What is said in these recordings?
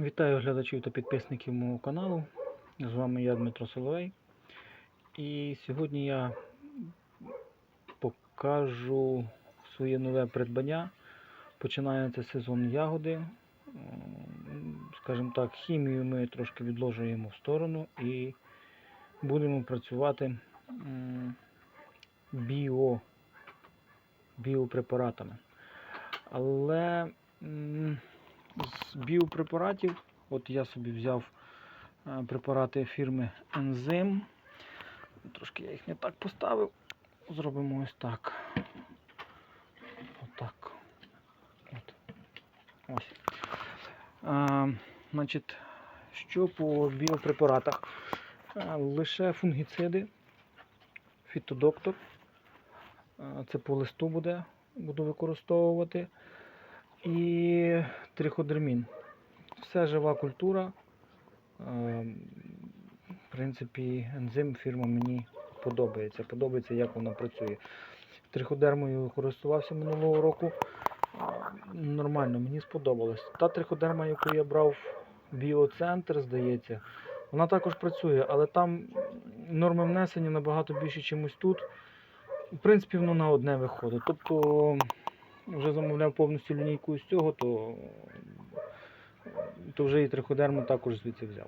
Вітаю глядачів та підписників мого каналу. З вами я Дмитро Соловей. І сьогодні я покажу своє нове придбання. Починається сезон ягоди. Скажімо так, хімію ми трошки відложуємо в сторону і будемо працювати біо, біопрепаратами. Але з біопрепаратів, от я собі взяв е, препарати фірми Ензим. Трошки я їх не так поставив. Зробимо ось так. Отак. От. Ось. А, значить, що по біопрепаратах? А, лише фунгіциди, фітодоктор. Це по листу буде, буду використовувати. І триходермін. Все жива культура. Е, В принципі, ензим фірма мені подобається. Подобається, як вона працює. Триходермою користувався минулого року. Е, Нормально, мені сподобалось. Та триходерма, яку я брав в біоцентр, здається, вона також працює, але там норми внесення набагато більше, ніж тут. В принципі, воно на одне виходить. Тобто вже замовляв повністю лінійку з цього, то, то вже і триходерму також звідси взяв.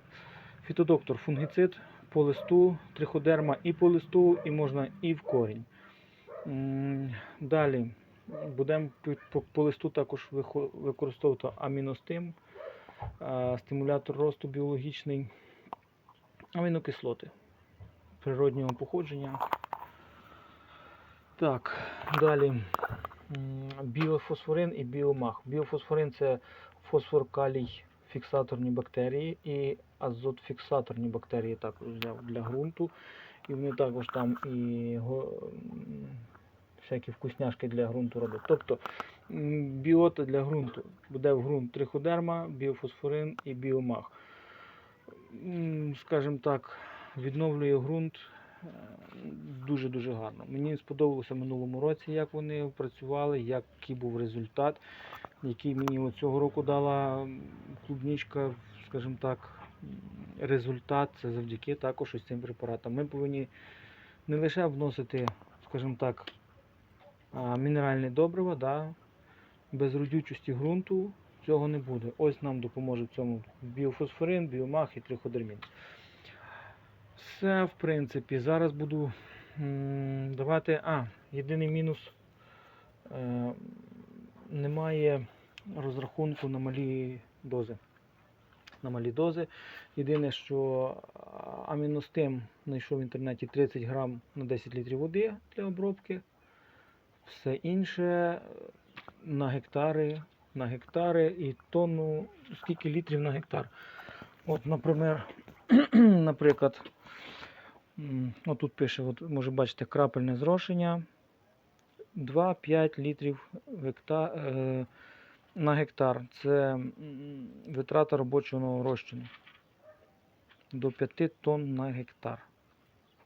Фітодоктор фунгіцид по листу, триходерма і по листу, і можна і в корінь. Далі будемо по, листу також використовувати аміностим, стимулятор росту біологічний, амінокислоти природнього походження. Так, далі біофосфорин і біомах. Біофосфорин це фосфор, калій, фіксаторні бактерії і азотфіксаторні бактерії також взяв для ґрунту. І вони також там і всякі вкусняшки для ґрунту роблять. Тобто біота для ґрунту. Буде в ґрунт триходерма, біофосфорин і біомах. Скажімо так, відновлює ґрунт дуже-дуже гарно. Мені сподобалося в минулому році, як вони працювали, який був результат, який мені цього року дала клубничка, скажімо так, результат це завдяки також ось цим препаратам. Ми повинні не лише вносити, скажімо так, мінеральне добриво, да, без родючості ґрунту цього не буде. Ось нам допоможе в цьому біофосфорин, біомах і триходермін. Все, в принципі, зараз буду давати. А, єдиний мінус. Е, немає розрахунку на малі дози. На малі дози. Єдине, що аміностим знайшов в інтернеті 30 грам на 10 літрів води для обробки. Все інше е, на гектари, на гектари і тонну, скільки літрів на гектар. От, наприклад, наприклад, отут пише, от, може бачите, крапельне зрошення 2-5 літрів гекта, е, на гектар. Це витрата робочого розчину. До 5 тонн на гектар.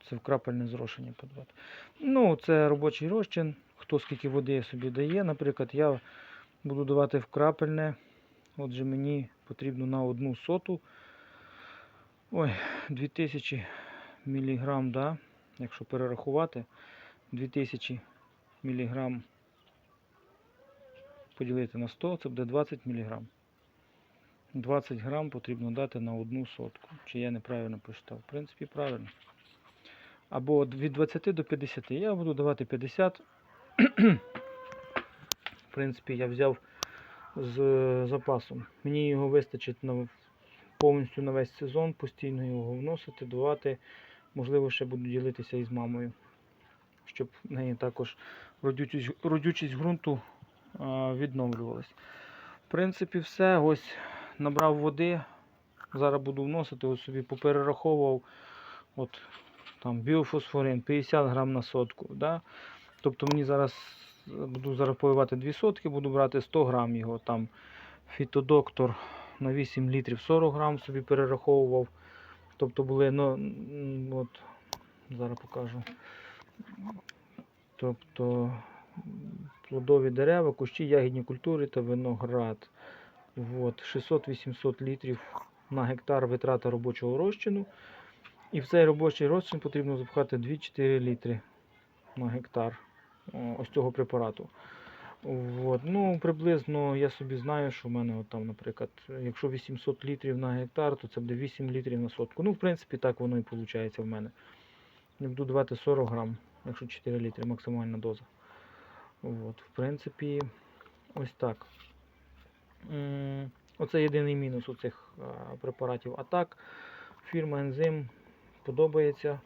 Це в крапельне зрошення подавати. Ну, це робочий розчин. Хто скільки води собі дає. Наприклад, я буду давати в крапельне. Отже, мені потрібно на одну соту. Ой, 2000 міліграм, да? якщо перерахувати, 2000 міліграм поділити на 100, це буде 20 міліграм. 20 грам потрібно дати на одну сотку. Чи я неправильно прочитав? В принципі, правильно. Або від 20 до 50. Я буду давати 50. В принципі, я взяв з е, запасом. Мені його вистачить на повністю на весь сезон, постійно його вносити, давати. Можливо, ще буду ділитися із мамою, щоб в неї також родючість, родючість ґрунту а, відновлювалась. В принципі, все. Ось набрав води. Зараз буду вносити, ось собі поперераховував. От там біофосфорин 50 грам на сотку. Да? Тобто мені зараз е, буду зараз поливати 2 сотки, буду брати 100 грам його там. Фітодоктор на 8 літрів 40 грам собі перераховував. Тобто були, ну, от, зараз покажу. Тобто плодові дерева, кущі, ягідні культури та виноград. От, 600-800 літрів на гектар витрата робочого розчину. І в цей робочий розчин потрібно запхати 2-4 літри на гектар ось цього препарату. От. Ну, приблизно я собі знаю, що в мене от там, наприклад, якщо 800 літрів на гектар, то це буде 8 літрів на сотку. Ну, в принципі, так воно і виходить в мене. Я буду давати 40 грам, якщо 4 літри максимальна доза. От, в принципі, ось так. Оце єдиний мінус у цих препаратів. А так, фірма Ензим подобається.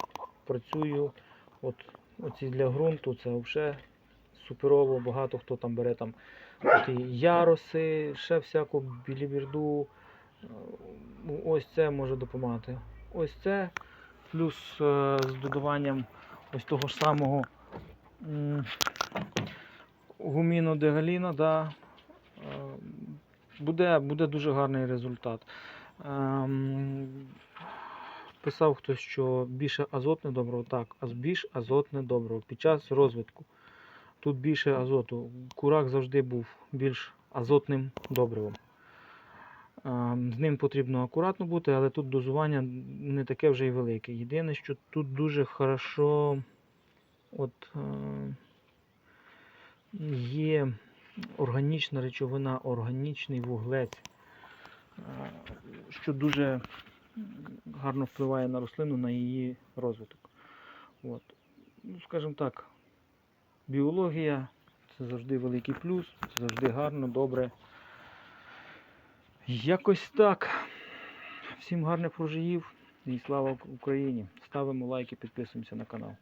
Працюю. От, оці для ґрунту це взагалі суперово. Багато хто там бере там такі яруси, ще всяку біліберду. Е, Ось це може допомагати. Ось це. Плюс е, з додаванням ось того ж самого м, гуміну дегаліна, да, е, буде, буде дуже гарний результат. Ем, Писав хтось, що більше азотне добриво. Так, аз- більш азотне добриво під час розвитку. Тут більше азоту. Курак завжди був більш азотним добривом. Ем, З ним потрібно акуратно бути, але тут дозування не таке вже й велике. Єдине, що тут дуже хорошо от, е, є органічна речовина, органічний вуглець, е, що дуже гарно впливає на рослину, на її розвиток. От. Ну, скажімо так, біологія це завжди великий плюс, це завжди гарно, добре. Якось так. Всім гарних прожиїв і слава Україні! Ставимо лайки, підписуємося на канал.